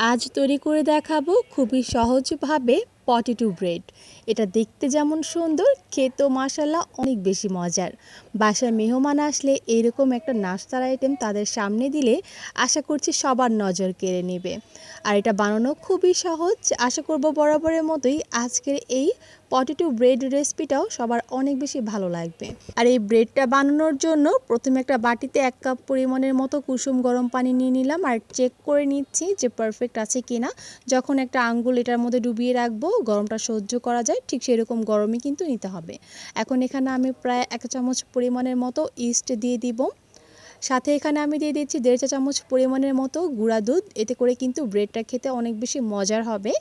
আজ তৈরি করে দেখাবো খুবই সহজভাবে পটেটো ব্রেড। এটা দেখতে যেমন সুন্দর, খেতেও মাসাল্লাহ অনেক বেশি মজার। বাসায় মেহমান আসলে এরকম একটা নাস্তার আইটেম তাদের সামনে দিলে আশা করছি সবার নজর কেড়ে নেবে। আর এটা বানানো খুবই সহজ, আশা করব বরাবরের মতোই আজকের এই পটেটো ব্রেড রেসিপিটাও সবার অনেক বেশি ভালো লাগবে। আর এই ব্রেডটা বানানোর জন্য প্রথমে একটা বাটিতে এক কাপ পরিমাণের মতো কুসুম গরম পানি নিয়ে নিলাম আর চেক করে নিচ্ছি যে পারফেক্ট আছে কি না যখন একটা আঙ্গুল এটার মধ্যে ডুবিয়ে রাখব, গরমটা সহ্য করা যায়, ঠিক সেরকম গরমই কিন্তু নিতে হবে। এখন এখানে আমি প্রায় এক চামচ পরিমাণের মতো ইস্ট দিয়ে দিব। সাথে এখানে আমি দিয়ে দিচ্ছি দেড় চা চামচ পরিমাণের মতো গুঁড়া দুধ। এতে করে কিন্তু ব্রেডটা খেতে অনেক বেশি মজার হবে।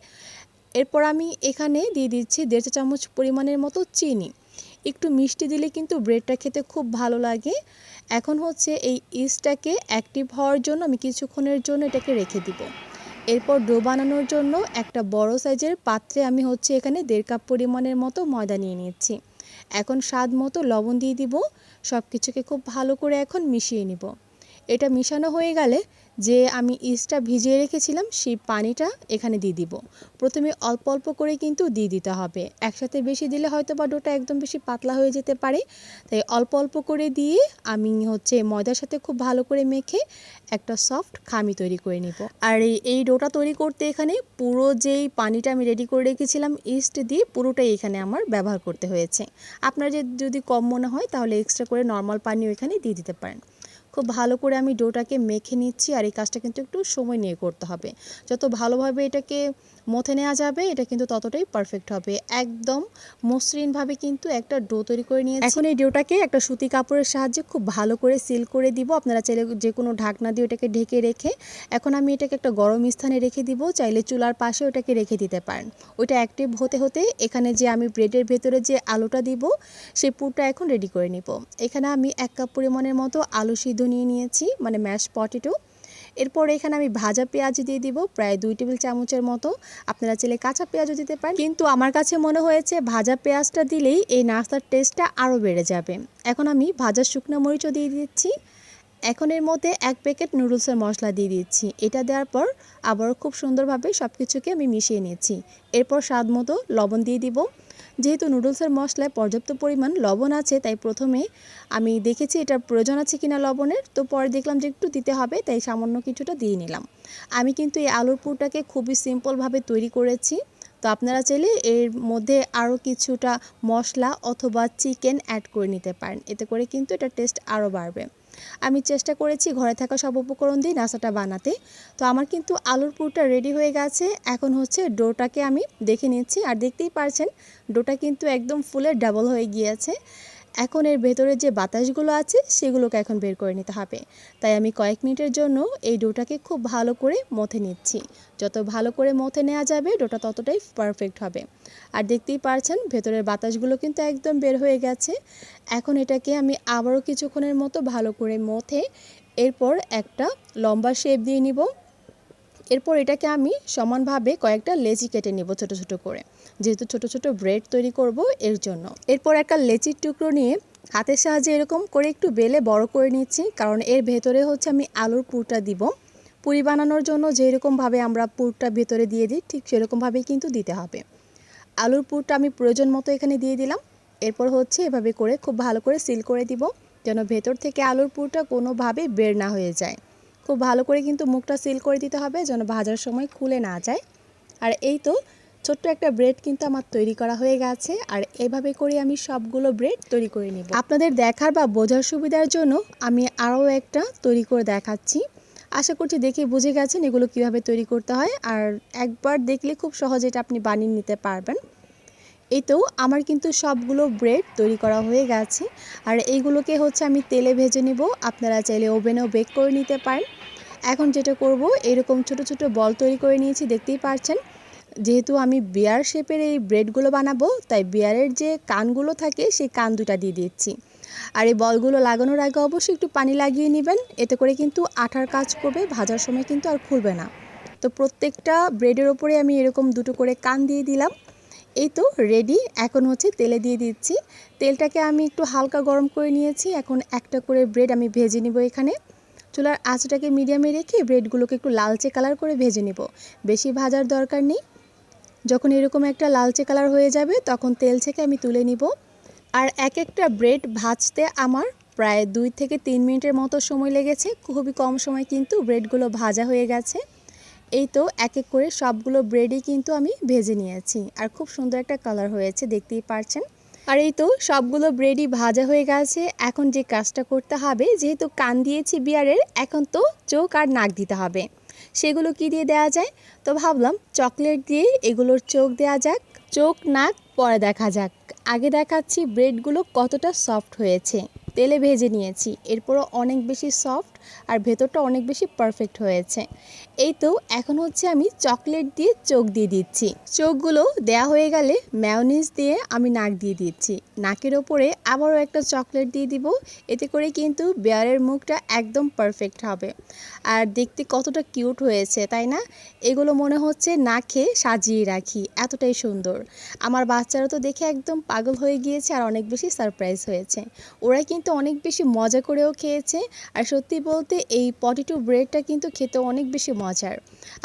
এরপর আমি এখানে দিয়ে দিচ্ছি দেড় চামচ পরিমাণের মতো চিনি। একটু মিষ্টি দিলে কিন্তু ব্রেডটা খেতে খুব ভালো লাগে। এখন হচ্ছে এই ইস্টটাকে অ্যাক্টিভ হওয়ার জন্য আমি কিছুক্ষণের জন্য এটাকে রেখে দিব। এরপর ডো বানানোর জন্য একটা বড় সাইজের পাত্রে আমি হচ্ছে এখানে দেড় কাপ পরিমাণের মতো ময়দা নিয়ে নিচ্ছি। এখন স্বাদ মতো লবণ দিয়ে দিব। সব কিছুকে খুব ভালো করে এখন মিশিয়ে নিব। এটা মিশানো হয়ে গেলে যে আমি ইস্টটা ভিজিয়ে রেখেছিলাম, সেই পানিটা এখানে দিয়ে দিব। প্রথমে অল্প অল্প করে কিন্তু দিয়ে দিতে হবে। একসাথে বেশি দিলে হয়তো বা ডোটা একদম বেশি পাতলা হয়ে যেতে পারে। তাই অল্প অল্প করে দিয়ে আমি হচ্ছে ময়দার সাথে খুব ভালো করে মেখে একটা সফট খামি তৈরি করে নিব। আর এই ডোটা তৈরি করতে এখানে পুরো যেই পানিটা আমি রেডি করে রেখেছিলাম, ইস্ট দিয়ে পুরোটাই এখানে আমার ব্যবহার করতে হয়েছে। আপনার যদি কম মনে হয়, তাহলে এক্সট্রা করে নর্মাল পানিও এখানে দিয়ে দিতে পারেন। খুব ভালো করে আমি ডোটাকে মেখে নিচ্ছি আর এই কাজটা কিন্তু একটু সময় নিয়ে করতে হবে। যত ভালোভাবে এটাকে মথে নেওয়া যাবে, এটা কিন্তু ততটাই পারফেক্ট হবে। একদম মসৃণভাবে কিন্তু একটা ডো তৈরি করে নিয়ে এখন এই ডোটাকে একটা সুতি কাপড়ের সাহায্যে খুব ভালো করে সিল করে দিব। আপনারা চাইলে যে কোনো ঢাকনা দিয়ে ওটাকে ঢেকে রেখে এখন আমি এটাকে একটা গরম স্থানে রেখে দিব। চাইলে চুলার পাশে ওটাকে রেখে দিতে পারেন। ওইটা অ্যাক্টিভ হতে হতে এখানে যে আমি ব্রেডের ভেতরে যে আলুটা দিব সেই পুরটা এখন রেডি করে নিব। এখানে আমি এক কাপ পরিমাণের মতো আলু সিদ্ধ নিয়ে নিয়েছি মানে ম্যাশ পটেটো এরপর এখানে আমি ভাজা পেঁয়াজ দিয়ে দিব, প্রায় দুই টেবিল চামচের মতো। আপনারা চাইলে কাঁচা পেঁয়াজও দিতে পারেন। কিন্তু আমার কাছে মনে হয়েছে ভাজা পেঁয়াজটা দিলেই এই নাস্তার টেস্টটা আরও বেড়ে যাবে। এখন আমি ভাজা শুকনো মরিচও দিয়ে দিচ্ছি। এখন এর মধ্যে এক প্যাকেট নুডলসের মশলা দিয়ে দিচ্ছি। এটা দেওয়ার পর আবার খুব সুন্দরভাবে সব কিছুকে আমি মিশিয়ে নিয়েছি এরপর স্বাদ মতো লবণ দিয়ে দিব। যেহেতু নুডলসের মশলায় পর্যাপ্ত পরিমাণ লবণ আছে, তাই প্রথমে আমি দেখেছি এটার প্রয়োজন আছে কিনা লবণের। তো পরে দেখলাম যে একটু দিতে হবে, তাই সামান্য কিছুটা দিয়ে নিলাম। আমি কিন্তু এই আলুর পুরটাকে খুবই সিম্পলভাবে তৈরি করেছি। তো আপনারা চাইলে এর মধ্যে আরও কিছুটা মশলা অথবা চিকেন অ্যাড করে নিতে পারেন। এতে করে কিন্তু এটা টেস্ট আরও বাড়বে। আমি চেষ্টা করেছি ঘরে থাকা সব উপকরণ দিয়ে নাস্তাটা বানাতে। তো আমার কিন্তু আলুর পুরটা রেডি হয়ে গেছে। এখন হচ্ছে ডোটাকে আমি দেখে নিচ্ছি। আর দেখতেই পারছেন, ডোটা কিন্তু একদম ফুলে ডাবল হয়ে গিয়েছে। এখন এর ভেতরে যে বাতাসগুলো আছে, সেগুলোকে এখন বের করে নিতে হবে। তাই আমি কয়েক মিনিটের জন্য এই ডোটাকে খুব ভালো করে মথে নিচ্ছি। যত ভালো করে মথে নেওয়া যাবে, ডোটা ততটাই পারফেক্ট হবে। আর দেখতেই পারছেন, ভেতরের বাতাসগুলো কিন্তু একদম বের হয়ে গেছে। এখন এটাকে আমি আবারও কিছুক্ষণের মতো ভালো করে মথে, এরপর একটা লম্বা শেপ দিয়ে নিব। এরপর এটাকে আমি সমানভাবে কয়েকটা লেচি কেটে নেব ছোট ছোট করে। যেহেতু ছোট ছোট ব্রেড তৈরি করব এর জন্য। এরপর একটা লেচির টুকরো নিয়ে হাতের সাহায্যে এরকম করে একটু বেলে বড় করে নিচ্ছি, কারণ এর ভেতরে হচ্ছে আমি আলুর পুরটা দিব। পুরি বানানোর জন্য যেরকমভাবে আমরা পুরটা ভেতরে দিয়ে দিই, ঠিক সেরকমভাবেই কিন্তু দিতে হবে। আলুর পুরটা আমি প্রয়োজন মতো এখানে দিয়ে দিলাম। এরপর হচ্ছে এভাবে করে খুব ভালো করে সিল করে দিব, যেন ভেতর থেকে আলুর পুরটা কোনোভাবে বের না হয়ে যায়। খুব ভালো করে কিন্তু মুখটা সিল করে দিতে হবে যেন ভাজার সময় খুলে না যায়। আর এই তো ছোট্ট একটা ব্রেড কিন্তু আমার তৈরি করা হয়ে গেছে। আর এভাবে করে আমি সবগুলো ব্রেড তৈরি করে নিব। আপনাদের দেখার বা বোঝার সুবিধার জন্য আমি আরও একটা তৈরি করে দেখাচ্ছি। আশা করছি দেখে বুঝে গেছেন এগুলো কীভাবে তৈরি করতে হয়। আর একবার দেখলে খুব সহজে এটা আপনি বানিয়ে নিতে পারবেন। এই তো আমার কিন্তু সবগুলো ব্রেড তৈরি করা হয়ে গেছে। আর এইগুলোকে হচ্ছে আমি তেলে ভেজে নিব। আপনারা চাইলে ওভেনেও বেক করে নিতে পারেন। এখন যেটা করব, এরকম ছোট ছোট বল তৈরি করে নিয়েছি, দেখতেই পারছেন। যেহেতু আমি বিয়ার শেপের এই ব্রেডগুলো বানাবো, তাই বিয়ারের যে কানগুলো থাকে, সেই কান দুটা দিয়ে দিচ্ছি। আর এই বলগুলো লাগানোর আগে অবশ্যই একটু পানি লাগিয়ে নেবেন। এতে করে কিন্তু আঠার কাজ করবে, ভাজার সময় কিন্তু আর খুলবে না। তো প্রত্যেকটা ব্রেডের ওপরে আমি এরকম দুটো করে কান দিয়ে দিলাম। এই তো রেডি এখন হচ্ছে তেলে দিয়ে দিচ্ছি। তেলটাকে আমি একটু হালকা গরম করে নিয়েছি। এখন একটা করে ব্রেড আমি ভেজে নিব এখানে। চুলার আঁচটাকে মিডিয়ামে রেখে ব্রেডগুলোকে একটু লালচে কালার করে ভেজে নেব। বেশি ভাজার দরকার নেই। যখন এরকম একটা লালচে কালার হয়ে যাবে, তখন তেল থেকে আমি তুলে নিব। আর এক একটা ব্রেড ভাজতে আমার প্রায় দুই থেকে তিন মিনিটের মতো সময় লেগেছে। খুবই কম সময় কিন্তু ব্রেডগুলো ভাজা হয়ে গেছে। এই তো এক এক করে সবগুলো ব্রেডই কিন্তু আমি ভেজে নিয়েছি। আর খুব সুন্দর একটা কালার হয়েছে, দেখতেই পারছেন। আর এই তো সবগুলো ব্রেডই ভাজা হয়ে গেছে। এখন যে কাজটা করতে হবে, যেহেতু কান দিয়েছি বিয়ারের, এখন তো চোখ আর নাক দিতে হবে। সেগুলো কি দিয়ে দেওয়া যায়? তো ভাবলাম চকলেট দিয়ে এগুলোর চোখ দেওয়া যাক। চোখ, নাক, পরে দেখা যাক। আগে দেখাচ্ছি ব্রেডগুলো কতটা সফট হয়েছে। তেলে ভেজে নিয়েছি। এরপরও অনেক বেশি সফট আর ভেতরটা অনেক বেশি পারফেক্ট হয়েছে। এই তো এখন হচ্ছে আমি চকলেট দিয়ে চোখ দিয়ে দিচ্ছি। চোখগুলো দেয়া হয়ে গেলে ম্যায়োনিজ দিয়ে আমি নাক দিয়ে দিচ্ছি। নাকের ওপরে আবারও একটা চকলেট দিয়ে দিব। এতে করে কিন্তু বেয়ারের মুখটা একদম পারফেক্ট হবে। আর দেখতে কতটা কিউট হয়েছে, তাই না? এগুলো মনে হচ্ছে না খেয়ে সাজিয়ে রাখি। এতটাই সুন্দর। আমার বাচ্চারা তো দেখে একদম পাগল হয়ে গিয়েছে আর অনেক বেশি সারপ্রাইজ হয়েছে। ওরা কিন্তু অনেক বেশি মজা করেও খেয়েছে। আর সত্যি বলতে এই পটেটো ব্রেডটা কিন্তু খেতে অনেক বেশি মজার।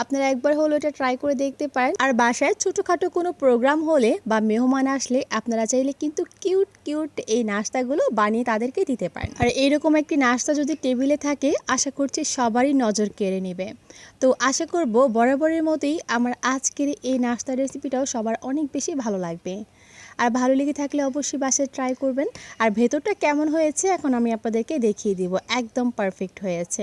আপনারা একবার হলো এটা ট্রাই করে দেখতে পারেন। আর বাসায় ছোটোখাটো কোনো প্রোগ্রাম হলে বা মেহমান আসলে আপনারা চাইলে কিন্তু কিউট কিউট এই নাস্তাগুলো বানিয়ে তাদেরকে দিতে পারেন। আর এরকম একটি নাস্তা যদি টেবিলে থাকে, আশা করছি সবারই নজর কেড়ে নেবে। তো আশা করব বরাবরের মতোই আমার আজকের এই নাস্তা রেসিপিটাও সবার অনেক বেশি ভালো লাগবে। আর ভালো লেগে থাকলে অবশ্যই বাসায় ট্রাই করবেন। আর ভেতরটা কেমন হয়েছে এখন আমি আপনাদেরকে দেখিয়ে দিব। একদম পারফেক্ট হয়েছে।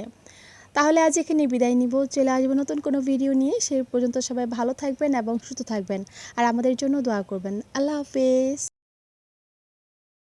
তাহলে আজ এখানে বিদায় নিব। চলে আসব নতুন কোনো ভিডিও নিয়ে। সে পর্যন্ত সবাই ভালো থাকবেন এবং সুস্থ থাকবেন। আর আমাদের জন্য দোয়া করবেন। আল্লাহ হাফেজ।